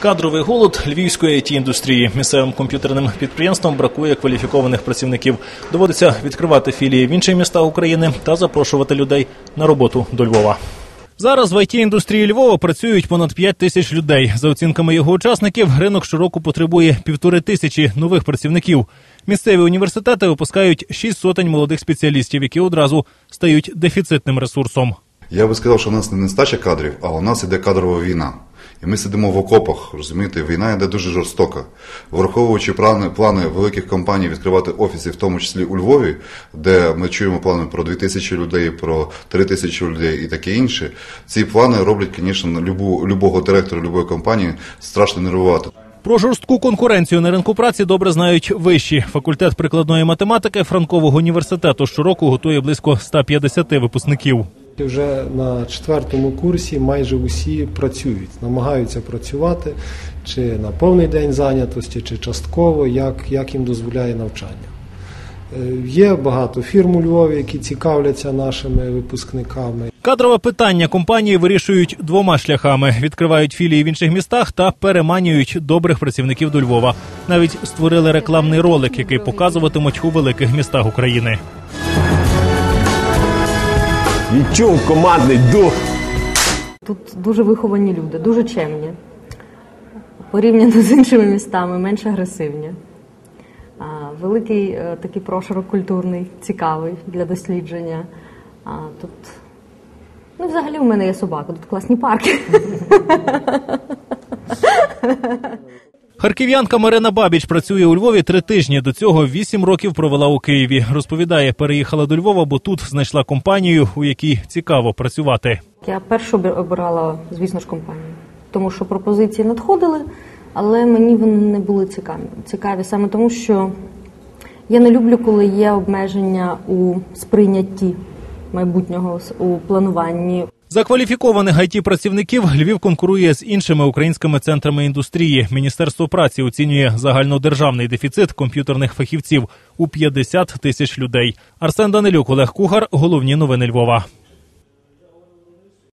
Кадровий голод львівської it індустрії місцевим комп'ютерним підприємствам бракує кваліфікованих працівників. Доводиться відкривати філії в інші міста України та запрошувати людей на роботу до Львова. Зараз в it індустрії Львова працюють понад 5 тисяч людей. За оцінками його учасників, ринок щороку потребує півтори тисячі нових працівників. Місцеві університети випускають шість сотень молодих спеціалістів, які одразу стають дефіцитним ресурсом. Я би сказав, що в нас не нестача кадрів, а у нас іде кадрова війна. І ми сидимо в окопах, розумієте, війна йде дуже жорстока. Враховуючи плани, плани великих компаній відкривати офіси, в тому числі у Львові, де ми чуємо плани про 2 тисячі людей, про 3 тисячі людей і таке інше. Ці плани роблять, звісно, любу, любого директора любої компанії страшно нервувати. Про жорстку конкуренцію на ринку праці добре знають вищі. Факультет прикладної математики Франкового університету щороку готує близько 150 випускників. Вже на четвертому курсі майже усі працюють, намагаються працювати чи на повний день зайнятості, чи частково, як, як їм дозволяє навчання. Е, Є багато фірм у Львові, які цікавляться нашими випускниками. Кадрове питання компанії вирішують двома шляхами: відкривають філії в інших містах та переманюють добрих працівників до Львова. Навіть створили рекламний ролик, який показуватимуть у великих містах України. Відчув командний дух. Тут дуже виховані люди, дуже чемні. Порівняно з іншими містами, менш агресивні. Великий е, такий прошарок культурний, цікавий для дослідження. Тут, ну, взагалі, у мене є собака, тут класні парки. Харків'янка Марина Бабіч працює у Львові три тижні. До цього вісім років провела у Києві. Розповідає, переїхала до Львова, бо тут знайшла компанію, у якій цікаво працювати. Я першу обирала, звісно ж, компанію, тому що пропозиції надходили, але мені вони не були цікаві. Цікаві саме тому, що я не люблю, коли є обмеження у сприйнятті майбутнього у плануванні. За кваліфікованих it працівників Львів конкурує з іншими українськими центрами індустрії. Міністерство праці оцінює загальнодержавний дефіцит комп'ютерних фахівців у 50 тисяч людей. Арсен Данилюк, Олег Кугар. Головні новини Львова.